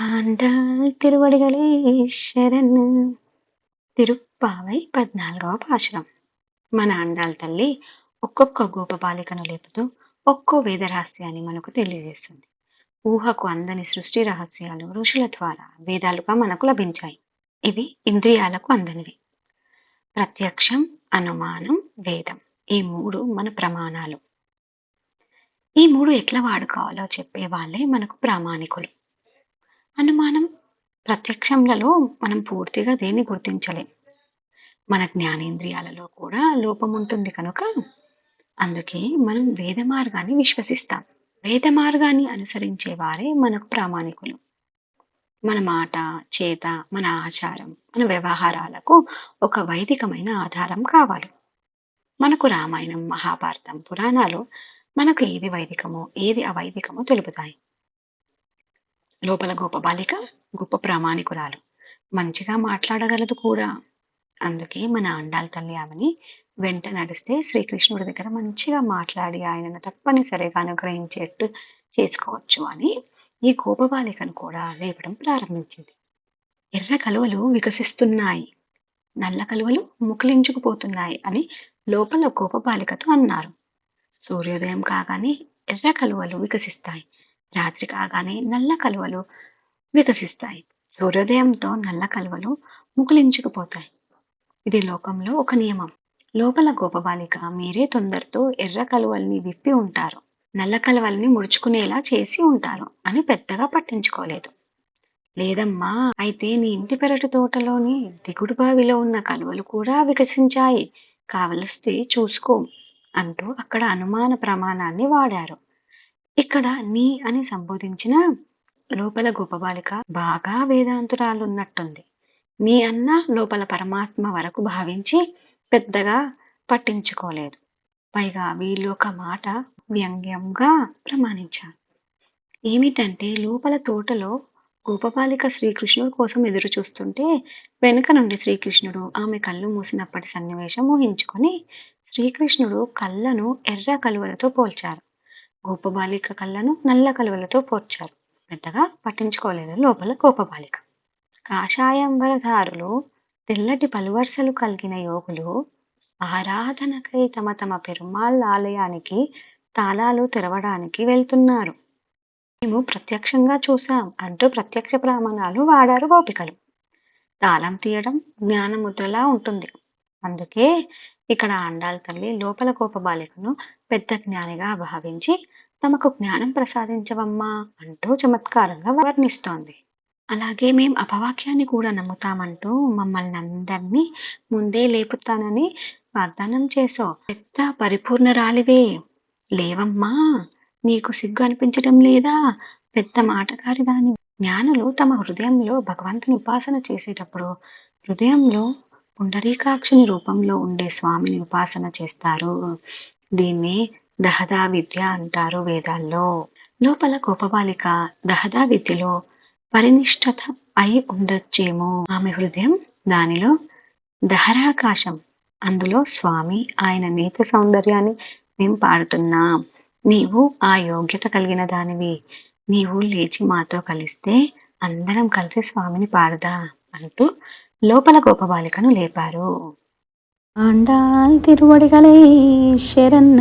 ఆండాల్ తిరువడిగలే శరణ్ తిరుప్పావై పద్నాలుగవ పాశురం మన ఆండాల్ తల్లి ఒక్కొక్క గోపబాలికను లేపుతూ ఒక్కో వేద రహస్యాన్ని మనకు తెలియజేస్తుంది. ఊహకు అందని సృష్టి రహస్యాలు ఋషుల ద్వారా వేదాలుగా మనకు లభించాయి. ఇవి ఇంద్రియాలకు అందనివి ప్రత్యక్షం అనుమానం వేదం ఈ మూడు మన ప్రమాణాలు. ఈ మూడు ఎట్లా వాడుకోవాలో చెప్పే వాళ్ళే మనకు ప్రామాణికులు. అనుమానం ప్రత్యక్షంలలో మనం పూర్తిగా దేన్ని గుర్తించలేం. మన జ్ఞానేంద్రియాలలో కూడా లోపం ఉంటుంది కనుక అందుకే మనం వేద మార్గాన్ని విశ్వసిస్తాం. వేద మార్గాన్ని అనుసరించే వారే మనకు ప్రామాణికులు. మన మాట చేత మన ఆచారం మన వ్యవహారాలకు ఒక వైదికమైన ఆధారం కావాలి. మనకు రామాయణం మహాభారతం పురాణాలు మనకు ఏది వైదికమో ఏది అవైదికమో తెలుపుతాయి. లోపల గొప్ప బాలిక గొప్ప ప్రామాణికురాలు. మంచిగా మాట్లాడగలదు కూడా. అందుకే మన అండాల తల్లి ఆమెని వెంట నడిస్తే శ్రీకృష్ణుడి దగ్గర మంచిగా మాట్లాడి ఆయనను తప్పనిసరిగా అనుగ్రహించేట్టు చేసుకోవచ్చు అని ఈ బాలికను కూడా లేపడం ప్రారంభించింది. ఎర్ర కలువలు వికసిస్తున్నాయి. నల్ల కలువలు ముకులించుకుపోతున్నాయి అని లోపల బాలికతో అన్నారు. సూర్యోదయం కాగానే ఎర్ర కలువలు వికసిస్తాయి. రాత్రి కాగానే నల్ల కలువలు వికసిస్తాయి. సూర్యోదయంతో నల్ల కలువలు ముకులించుకుపోతాయి ఇది లోకంలో ఒక నియమం. లోపల గోపబాలిక మీరే తొందరతో ఎర్ర కలువల్ని విప్పి ఉంటారు. నల్ల కలువల్ని ముడుచుకునేలా చేసి ఉంటారు అని పెద్దగా పట్టించుకోలేదు. లేదమ్మా అయితే నీ ఇంటి పెరటి తోటలోని దిగుడు బావిలో ఉన్న కలువలు కూడా వికసించాయి. కావలిస్తే చూసుకో అంటూ అక్కడ అనుమాన ప్రమాణాన్ని వాడారు. ఇక్కడ నీ అని సంబోధించిన లోపల గోపబాలిక బాగా వేదాంతురాలున్నట్టుంది. నీ అన్న లోపల పరమాత్మ వరకు భావించి పెద్దగా పట్టించుకోలేదు. పైగా వీళ్ళు ఒక మాట వ్యంగ్యంగా ప్రమాణించారు. ఏమిటంటే లోపల తోటలో గోపబాలిక శ్రీకృష్ణుడు కోసం ఎదురు చూస్తుంటే వెనుక నుండి శ్రీకృష్ణుడు ఆమె కళ్ళు మూసినప్పటి సన్నివేశం ఊహించుకొని శ్రీకృష్ణుడు కళ్ళను ఎర్ర కలువలతో పోల్చారు. గోపబాలిక కళ్ళను నల్ల కలువలతో పోర్చారు పెద్దగా పట్టించుకోలేదు లోపల గోపబాలిక కాషాయంబరధారులు తెల్లటి పలువరుసలు కలిగిన యోగులు ఆరాధనకై తమ తమ పెరుమాళ్ళ ఆలయానికి తాళాలు తెరవడానికి వెళ్తున్నారు. మేము ప్రత్యక్షంగా చూసాం అంటూ ప్రత్యక్ష ప్రమాణాలు వాడారు గోపికలు. తాళం తీయడం జ్ఞానముద్రలా ఉంటుంది. అందుకే ఇక్కడ అండాల తల్లి లోపల గోపబాలికను పెద్ద జ్ఞానిగా భావించి తమకు జ్ఞానం ప్రసాదించవమ్మా అంటూ చమత్కారంగా వర్ణిస్తోంది. అలాగే మేం అపవాక్యాన్ని కూడా నమ్ముతామంటూ మమ్మల్ని అందరినీ ముందే లేపుతానని వాగ్దానం చేసో పెద్ద పరిపూర్ణరాలివే. లేవమ్మా నీకు సిగ్గు అనిపించటం లేదా? పెద్ద మాటగారి దాని జ్ఞానులు తమ హృదయంలో భగవంతుని ఉపాసన చేసేటప్పుడు హృదయంలో పుండరీకాక్షుని రూపంలో ఉండే స్వామిని ఉపాసన చేస్తారు. దీన్ని దహదా విద్య అంటారు వేదాల్లో. లోపల కోపబాలిక దహదా విద్యలో పరినిష్టత అయి ఉండొచ్చేమో. ఆమె హృదయం దానిలో దహరాకాశం. అందులో స్వామి ఆయన నేత సౌందర్యాన్ని మేము పాడుతున్నాం. నీవు ఆ యోగ్యత కలిగిన దానివి. నీవు లేచి మాతో కలిస్తే అందరం కలిసి స్వామిని పాడదా అంటూ లోపల గోపబాలికను లేపారు. ఆండాల్ తిరువడిగలై శరన్న